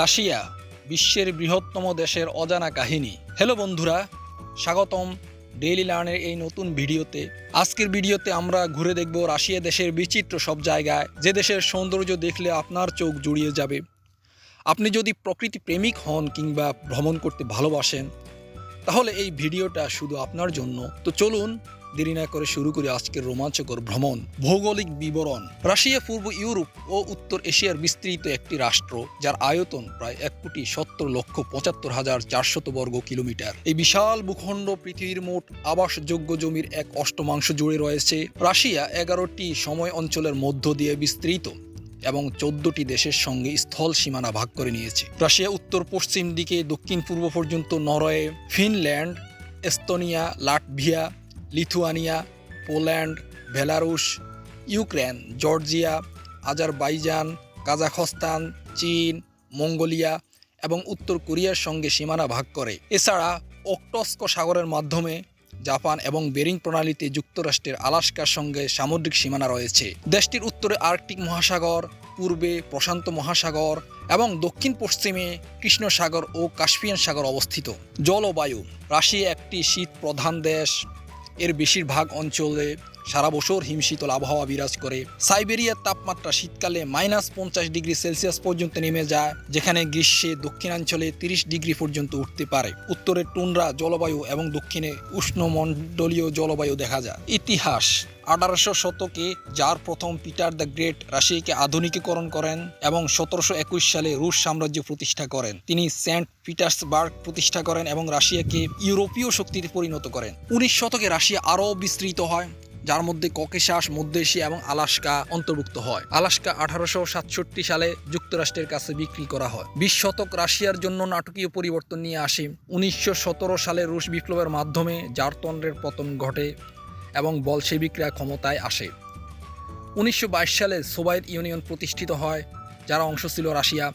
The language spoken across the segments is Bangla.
রাশিয়া, বিশ্বের বৃহত্তম দেশের অজানা কাহিনী। হ্যালো বন্ধুরা, স্বাগতম ডেইলি লার্নের এই নতুন ভিডিওতে। আজকের ভিডিওতে আমরা ঘুরে দেখব রাশিয়া দেশের বিচিত্র সব জায়গায়, যে দেশের সৌন্দর্য দেখলে আপনার চোখ জুড়িয়ে যাবে। আপনি যদি প্রকৃতি প্রেমিক হন কিংবা ভ্রমণ করতে ভালোবাসেন, তাহলে এই ভিডিওটা শুধু আপনার জন্য। তো চলুন দেরি না করে শুরু করি আজকের রোমাঞ্চকর ভ্রমণ। ভৌগোলিক বিবরণ। রাশিয়া, পূর্ব ইউরোপ ও উত্তর এশিয়ার বিস্তৃত একটি রাষ্ট্র, যার আয়তন প্রায় এক কোটি সত্তর লক্ষ পঁচাত্তর হাজার চারশত বর্গ কিলোমিটার। এই বিশাল ভূখণ্ড পৃথিবীর মোট আবাসযোগ্য জমির এক অষ্টমাংশ জুড়ে রয়েছে। রাশিয়া এগারোটি সময় অঞ্চলের মধ্য দিয়ে বিস্তৃত এবং চোদ্দটি দেশের সঙ্গে স্থল সীমানা ভাগ করে নিয়েছে। রাশিয়া উত্তর পশ্চিম দিকে, দক্ষিণ পূর্ব পর্যন্ত Norway, Finland, Estonia, Latvia Lithuania, Poland, Belarus, Ukraine, Georgia, Azerbaijan, Kazakhstan, চীন, মঙ্গোলিয়া এবং উত্তর কোরিয়ার সঙ্গে সীমানা ভাগ করে। এছাড়া অক্টস্ক সাগরের মাধ্যমে জাপান এবং বেরিং প্রণালীতে যুক্তরাষ্ট্রের আলাস্কার সঙ্গে সামুদ্রিক সীমানা রয়েছে। দেশটির উত্তরে আর্কটিক মহাসাগর, পূর্বে প্রশান্ত মহাসাগর এবং দক্ষিণ পশ্চিমে কৃষ্ণ সাগর ও কাস্পিয়ান সাগর অবস্থিত। জলবায়ু, রাশিয়া একটি শীত প্রধান দেশ এর বেশিরভাগ অঞ্চলে সারা বছর হিমশীতল আবহাওয়া বিরাজ করে। সাইবেরিয়ার তাপমাত্রা শীতকালে মাইনাস পঞ্চাশ ডিগ্রি সেলসিয়াস পর্যন্ত নেমে যায়, যেখানে গ্রীষ্মে দক্ষিণাঞ্চলে তিরিশ ডিগ্রি পর্যন্ত উঠতে পারে। উত্তরে টুন্ড্রা জলবায়ু এবং দক্ষিণে উষ্ণমণ্ডলীয় জলবায়ু দেখা যায়। ইতিহাস, আঠারোশো শতকে যার প্রথম পিটার দ্য গ্রেট রাশিয়াকে আধুনিকীকরণ করেন এবং সতেরোশো একুশ সালে রুশ সাম্রাজ্য প্রতিষ্ঠা করেন। তিনি সেন্ট পিটার্সবার্গ প্রতিষ্ঠা করেন এবং রাশিয়াকে ইউরোপীয় শক্তিতে পরিণত করেন। উনিশ শতকে রাশিয়া আরও বিস্তৃত হয়। যার মধ্যে ককেশাস মধ্য এশিয়া এবং আলাস্কা অন্তর্ভুক্ত হয়। আলাস্কা আঠারোশো সাতষট্টি সালে যুক্তরাষ্ট্রের কাছে বিক্রি করা হয়। বিশ শতক রাশিয়ার জন্য নাটকীয় পরিবর্তন নিয়ে আসে। উনিশশো সতেরো সালে রুশ বিপ্লবের মাধ্যমে জারতন্ত্রের পতন ঘটে এবং বলশেবিকরা ক্ষমতায় আসে। উনিশশো বাইশ সালে সোভিয়েত ইউনিয়ন প্রতিষ্ঠিত হয়, যারা অংশ ছিল রাশিয়া।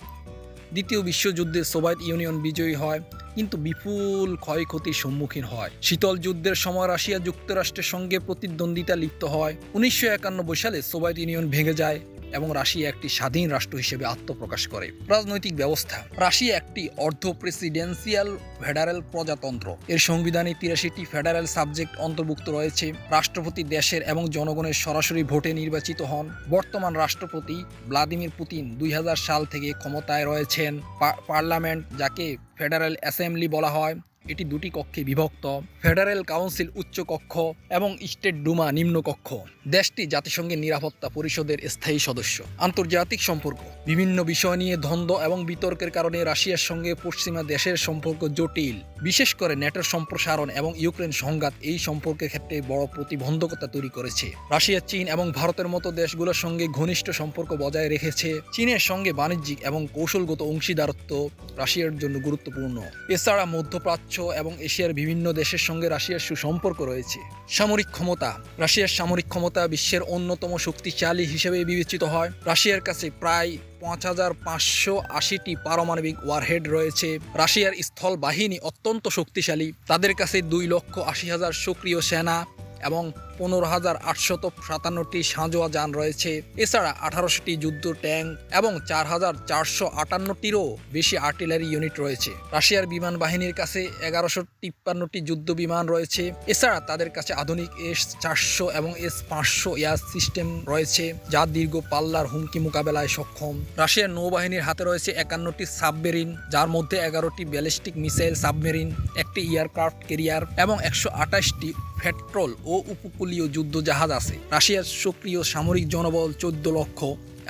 দ্বিতীয় বিশ্বযুদ্ধে সোভিয়েত ইউনিয়ন বিজয়ী হয়, কিন্তু বিপুল ক্ষয়ক্ষতির সম্মুখীন হয়। শীতল যুদ্ধের সময় রাশিয়া যুক্তরাষ্ট্রের সঙ্গে প্রতিদ্বন্দ্বিতা লিপ্ত হয়। উনিশশো একানব্বই সালে সোভিয়েত ইউনিয়ন ভেঙে যায়। এবং রাশিয়া একটি স্বাধীন রাষ্ট্র হিসেবে আত্মপ্রকাশ করে। রাজনৈতিক ব্যবস্থা। রাশিয়া একটি অর্ধ প্রেসিডেন্সিয়াল ফেডারেল প্রজাতন্ত্র। এর সংবিধানে তিরাশিটি ফেডারেল সাবজেক্ট অন্তর্ভুক্ত রয়েছে। রাষ্ট্রপতি দেশের এবং জনগণের সরাসরি ভোটে নির্বাচিত হন। বর্তমান রাষ্ট্রপতি ভ্লাদিমির পুতিন দুই হাজার সাল থেকে ক্ষমতায় রয়েছেন। পার্লামেন্ট, যাকে ফেডারেল অ্যাসেম্বলি বলা হয়। এটি দুটি কক্ষে বিভক্ত, ফেডারেল কাউন্সিল উচ্চ কক্ষ এবং স্টেট ডুমা নিম্ন কক্ষ। দেশটি জাতিসংঘের নিরাপত্তা পরিষদের স্থায়ী সদস্য। আন্তর্জাতিক সম্পর্ক। বিভিন্ন বিষয় নিয়ে দ্বন্দ্ব এবং বিতর্কের কারণে রাশিয়ার সঙ্গে পশ্চিমা দেশের সম্পর্ক জটিল। বিশেষ করে নেটোর সম্প্রসারণ এবং ইউক্রেন সংঘাত এই সম্পর্কের ক্ষেত্রে বড় প্রতিবন্ধকতা তৈরি করেছে। রাশিয়া, চীন এবং ভারতের মতো দেশগুলোর সঙ্গে ঘনিষ্ঠ সম্পর্ক বজায় রেখেছে। চীনের সঙ্গে বাণিজ্যিক এবং কৌশলগত অংশীদারত্ব রাশিয়ার জন্য গুরুত্বপূর্ণ। এছাড়া মধ্যপ্রাচ্য এবং এশিয়ার বিভিন্ন দেশের সঙ্গে রাশিয়ার সুসম্পর্ক রয়েছে। সামরিক ক্ষমতা। রাশিয়ার সামরিক ক্ষমতা বিশ্বের অন্যতম শক্তিশালী হিসেবে বিবেচিত হয়। রাশিয়ার কাছে প্রায় পাঁচ হাজার পাঁচশো আশিটি পারমাণবিক ওয়ারহেড রয়েছে। রাশিয়ার স্থল বাহিনী অত্যন্ত শক্তিশালী। তাদের কাছে দুই লক্ষ আশি হাজার সক্রিয় সেনা এবং পনেরো হাজার আটশত সাতান্নটি সাঁজোয়া যান রয়েছে। এছাড়া আঠারোশোটি যুদ্ধ ট্যাঙ্ক এবং চার হাজার চারশো আটান্নটিরও বেশি আর্টিলারি ইউনিট রয়েছে। রাশিয়ার বিমান বাহিনীর কাছে এগারোশো তিপ্পান্নটি যুদ্ধ বিমান রয়েছে। এছাড়া তাদের কাছে আধুনিক এস চারশো এবং এস পাঁচশো এয়ার সিস্টেম রয়েছে, যা দীর্ঘ পাল্লার হুমকি মোকাবেলায় সক্ষম। রাশিয়ার নৌবাহিনীর হাতে রয়েছে একান্নটি সাবমেরিন, যার মধ্যে এগারোটি ব্যালিস্টিক মিসাইল সাবমেরিন, একটি এয়ারক্রাফট কেরিয়ার এবং একশো আঠাশটি পেট্রোল ও উপকূলীয় যুদ্ধ জাহাজ আছে। রাশিয়ার সক্রিয় সামরিক জনবল চোদ্দ লক্ষ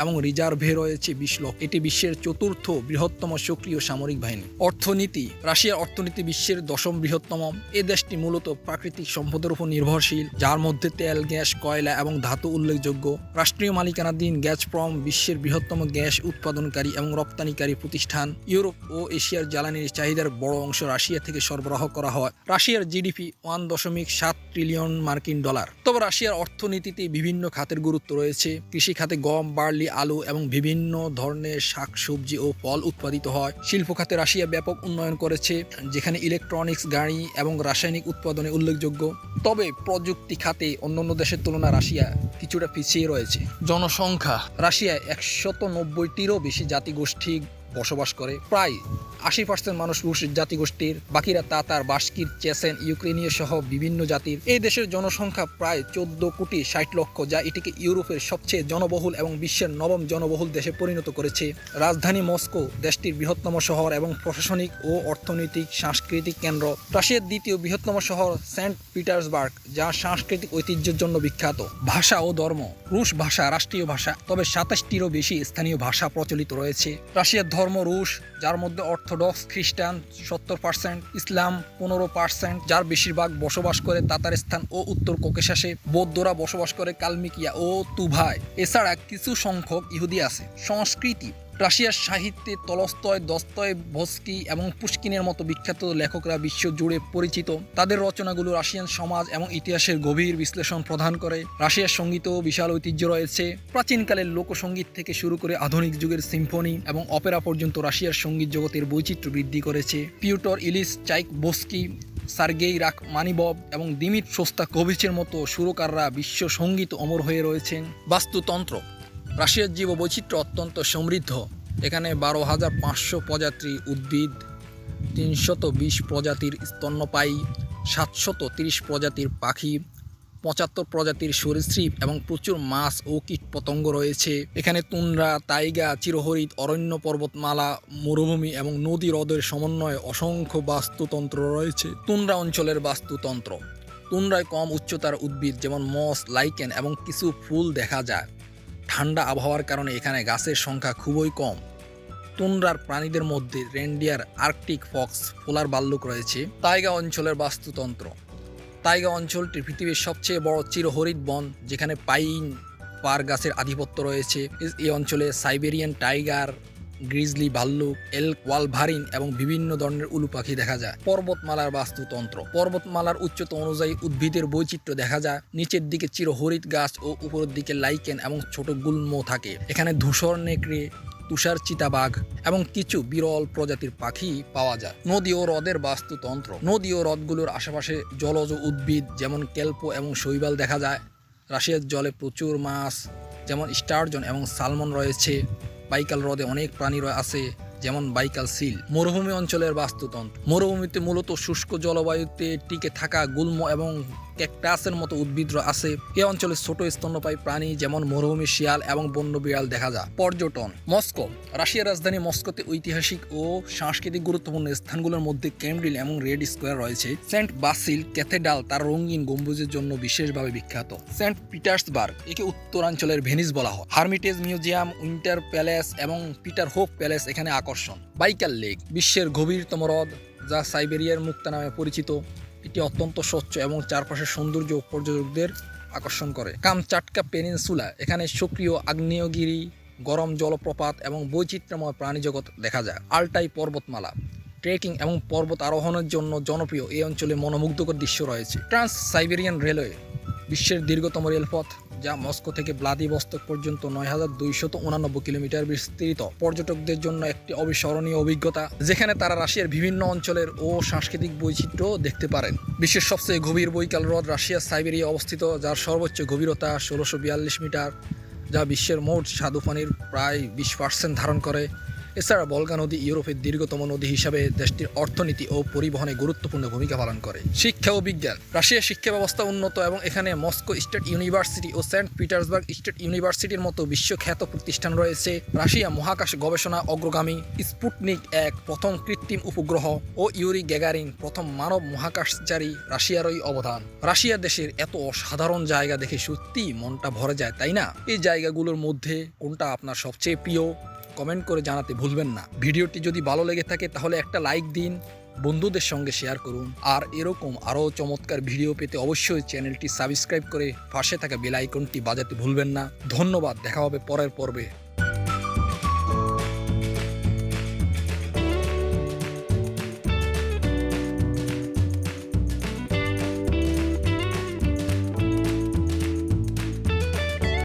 এবং রিজার্ভে রয়েছে বিশ লক্ষ এটি বিশ্বের চতুর্থ বৃহত্তম সক্রিয় সামরিক বাহিনী। অর্থনীতি, রাশিয়ার অর্থনীতি বিশ্বের দশম বৃহত্তম। এ দেশটি মূলত প্রাকৃতিক সম্পদের উপর নির্ভরশীল, যার মধ্যে তেল, গ্যাস, কয়লা এবং ধাতু উল্লেখযোগ্য। রাষ্ট্রীয় মালিকানাধীন গ্যাসপ্রম বিশ্বের বৃহত্তম গ্যাস উৎপাদনকারী এবং রপ্তানিকারী প্রতিষ্ঠান। ইউরোপ ও এশিয়ার জ্বালানির চাহিদার বড় অংশ রাশিয়া থেকে সরবরাহ করা হয়। রাশিয়ার জিডিপি ওয়ান দশমিক সাত ট্রিলিয়ন মার্কিন ডলার। তবে রাশিয়ার অর্থনীতিতে বিভিন্ন খাতের গুরুত্ব রয়েছে। কৃষি খাতে গম, বার্লি আলু এবং বিভিন্ন ধরনের শাকসবজি ও ফল উৎপাদিত হয়। শিল্প খাতে রাশিয়া ব্যাপক উন্নয়ন করেছে, যেখানে ইলেকট্রনিক্স গাড়ি এবং রাসায়নিক উৎপাদনে উল্লেখযোগ্য। তবে প্রযুক্তি খাতে অন্যান্য দেশের তুলনায় রাশিয়া কিছুটা পিছিয়ে রয়েছে। জনসংখ্যা, রাশিয়ায় একশত নব্বইটিরও বেশি জাতিগোষ্ঠী বসবাস করে। প্রায় আশি পার্সেন্ট মানুষ রুশ জাতিগোষ্ঠীর, বাকিরা তাতার বাস্কির, চেসেন, ইউক্রেনীয় সহ বিভিন্ন জাতির। এই দেশের জনসংখ্যা প্রায় চোদ্দ কোটি ষাট লক্ষ, যা এটিকে ইউরোপের সবচেয়ে জনবহুল এবং বিশ্বের নবম জনবহুল দেশে পরিণত করেছে। রাজধানী মস্কো দেশটির বৃহত্তম শহর এবং প্রশাসনিক ও অর্থনৈতিক সাংস্কৃতিক কেন্দ্র। রাশিয়ার দ্বিতীয় বৃহত্তম শহর সেন্ট পিটার্সবার্গ, যা সাংস্কৃতিক ঐতিহ্যের জন্য বিখ্যাত। ভাষা ও ধর্ম, রুশ ভাষা, রাষ্ট্রীয় ভাষা, তবে সাতাশটিরও বেশি স্থানীয় ভাষা প্রচলিত রয়েছে। রাশিয়ার ধর্ম রুশ, যার মধ্যে অর্থোডক্স খ্রিস্টান সত্তর পার্সেন্ট, ইসলাম পনেরো পার্সেন্ট, যার বেশিরভাগ বসবাস করে তাতারস্থান ও উত্তর কোকেশাসে, বৌদ্ধরা বসবাস করে কালমিকিয়া ও তুভায়। এছাড়া কিছু সংখ্যক ইহুদি আছে। সংস্কৃতি রাশিয়ার সাহিত্যে তলস্তয়, দস্তয়, ভস্কি এবং পুষ্কিনের মতো বিখ্যাত লেখকরা বিশ্ব জুড়ে পরিচিত। তাদের রচনাগুলো রাশিয়ান সমাজ এবং ইতিহাসের গভীর বিশ্লেষণ প্রদান করে। রাশিয়ার সঙ্গীতেও বিশাল ঐতিহ্য রয়েছে। প্রাচীনকালের লোকসঙ্গীত থেকে শুরু করে আধুনিক যুগের সিম্ফনি এবং অপেরা পর্যন্ত রাশিয়ার সংগীত জগতের বৈচিত্র্য বৃদ্ধি করেছে। পিউটর ইলিস চাইক বস্কি সার্গেই রাখ মানিবব এবং দিমিত সোস্তা কোভিচের মতো সুরকাররা বিশ্ব সংগীত অমর হয়ে রয়েছেন। বাস্তুতন্ত্র রাশিয়ার জীব বৈচিত্র্য অত্যন্ত সমৃদ্ধ। এখানে বারো হাজার পাঁচশো প্রজাতির উদ্ভিদ, তিনশত বিশ প্রজাতির স্তন্যপায়ী, সাতশত তিরিশ প্রজাতির পাখি, পঁচাত্তর প্রজাতির সরীসৃপ এবং প্রচুর মাছ ও কীটপতঙ্গ রয়েছে। এখানে তুন্দ্রা তাইগা চিরহরিত অরণ্য পর্বতমালা, মরুভূমি এবং নদী হ্রদের সমন্বয়ে অসংখ্য বাস্তুতন্ত্র রয়েছে। তুন্দ্রা অঞ্চলের বাস্তুতন্ত্র। তুন্দ্রায় কম উচ্চতার উদ্ভিদ যেমন মস, লাইকেন এবং কিছু ফুল দেখা যায়। ঠান্ডা আবহাওয়ার কারণে এখানে গাছের সংখ্যা খুবই কম। তুন্ডার প্রাণীদের মধ্যে রেন্ডিয়ার আর্কটিক ফক্স পোলার ভাল্লুক রয়েছে। তাইগা অঞ্চলের বাস্তুতন্ত্র। তাইগা অঞ্চলটি পৃথিবীর সবচেয়ে বড় চিরহরিত বন, যেখানে পাইন পার গাছের আধিপত্য রয়েছে। এই অঞ্চলে সাইবেরিয়ান টাইগার গ্রিজলি, ভাল্লুক এল ওয়ালভারিন এবং বিভিন্ন ধরনের উলু পাখি দেখা যায়। পর্বতমালার বাস্তুতন্ত্র। পর্বতমালার উচ্চতা অনুযায়ী উদ্ভিদের বৈচিত্র্য দেখা যায়। নিচের দিকে চিরহরিত গাছ ও উপরের দিকে লাইকেন এবং ছোট গুল্ম থাকে। এখানে ধূসর নেকড়ে, তুষার চিতাবাঘ এবং কিছু বিরল প্রজাতির পাখি পাওয়া যায়। নদী ও হ্রদের বাস্তুতন্ত্র। নদী ও হ্রদগুলোর আশেপাশে জলজ উদ্ভিদ যেমন কেল্প এবং শৈবাল দেখা যায়। রাশিয়ার জলে প্রচুর মাছ যেমন স্টারজন এবং সালমন রয়েছে। বাইকাল হ্রদে অনেক প্রাণী আছে, যেমন বাইকাল সিল। মরুভূমি অঞ্চলের বাস্তুতন্ত্র। মরুভূমিতে মূলত শুষ্ক জলবায়ুতে টিকে থাকা গুল্ম এবং ক্যাকটাসের মতো উদ্ভিদ আছে। এ অঞ্চলে ছোট স্তন্যপায়ী প্রাণী যেমন মরুভূমি শিয়াল এবং বন্য বিড়াল দেখা যায়। পর্যটন, মস্কো, রাশিয়ার রাজধানী মস্কোতে ঐতিহাসিক ও সাংস্কৃতিক গুরুত্বপূর্ণ স্থানগুলোর মধ্যে ক্যামব্রিল এবং রেড স্কোয়ার রয়েছে। সেন্ট বাসিল ক্যাথেড্রাল তার রঙিন গম্বুজের জন্য বিশেষভাবে বিখ্যাত। সেন্ট পিটার্সবার্গ, একে উত্তরাঞ্চলের ভেনিস বলা হয়। হার্মিটেজ মিউজিয়াম, উইন্টার প্যালেস এবং পিটার হোপ প্যালেস এখানে আকর্ষণ। বাইকাল লেক, বিশ্বের গভীরতম হ্রদ, যা সাইবেরিয়ার মুক্তা নামে পরিচিত। এটি অত্যন্ত স্বচ্ছ এবং চারপাশের সৌন্দর্য পর্যটকদের আকর্ষণ করে। কামচাটকা পেনিনসুলা, এখানে সক্রিয় আগ্নেয়গিরি, গরম জলপ্রপাত এবং বৈচিত্র্যময় প্রাণীজগৎ দেখা যায়। আলটাই পর্বতমালা, ট্রেকিং এবং পর্বত আরোহণের জন্য জনপ্রিয় এই অঞ্চলে মনোমুগ্ধকর দৃশ্য রয়েছে। ট্রান্স সাইবেরিয়ান রেলওয়ে, বিশ্বের দীর্ঘতম রেলপথ যা মস্কো থেকে ব্লাদিবস্তক পর্যন্ত নয় হাজার দুইশত উনানব্বই কিলোমিটার বিস্তৃত। পর্যটকদের জন্য একটি অবিস্মরণীয় অভিজ্ঞতা, যেখানে তারা রাশিয়ার বিভিন্ন অঞ্চলের ও সাংস্কৃতিক বৈচিত্র্য দেখতে পারেন। বিশ্বের সবচেয়ে গভীর বৈকাল হ্রদ রাশিয়ার সাইবেরিয়া অবস্থিত, যার সর্বোচ্চ গভীরতা ষোলোশো বিয়াল্লিশ মিটার, যা বিশ্বের মোট স্বাদুপানির প্রায় বিশ পার্সেন্ট ধারণ করে। এছাড়া বলগা নদী ইউরোপের দীর্ঘতম নদী হিসাবে দেশটির অর্থনীতি ও পরিবহনে গুরুত্বপূর্ণ ভূমিকা পালন করে। শিক্ষা ও বিজ্ঞান, রাশিয়ার শিক্ষা ব্যবস্থা উন্নত এবং এখানে মস্কো স্টেট ইউনিভার্সিটি ও সেন্ট পিটার্সবার্গ স্টেট ইউনিভার্সিটির মতো বিশ্বখ্যাত প্রতিষ্ঠান রয়েছে। রাশিয়া মহাকাশ গবেষণা অগ্রগামী স্পুটনিক এক প্রথম কৃত্রিম উপগ্রহ ও ইউরি গ্যাগারিং প্রথম মানব মহাকাশচারী রাশিয়ারই অবদান। রাশিয়া দেশের এত অসাধারণ জায়গা দেখে সত্যি মনটা ভরে যায়, তাই না? এই জায়গাগুলোর মধ্যে কোনটা আপনার সবচেয়ে প্রিয়? কমেন্ট করে জানাতে ভুলবেন না। ভিডিওটি যদি ভালো লেগে থাকে তাহলে একটা লাইক দিন, বন্ধুদের সঙ্গে শেয়ার করুন। আর এরকম আরও চমৎকার ভিডিও পেতে অবশ্যই চ্যানেলটি সাবস্ক্রাইব করে পাশে থাকা বেল আইকনটি বাজাতে ভুলবেন না। ধন্যবাদ, দেখা হবে পরের পর্বে।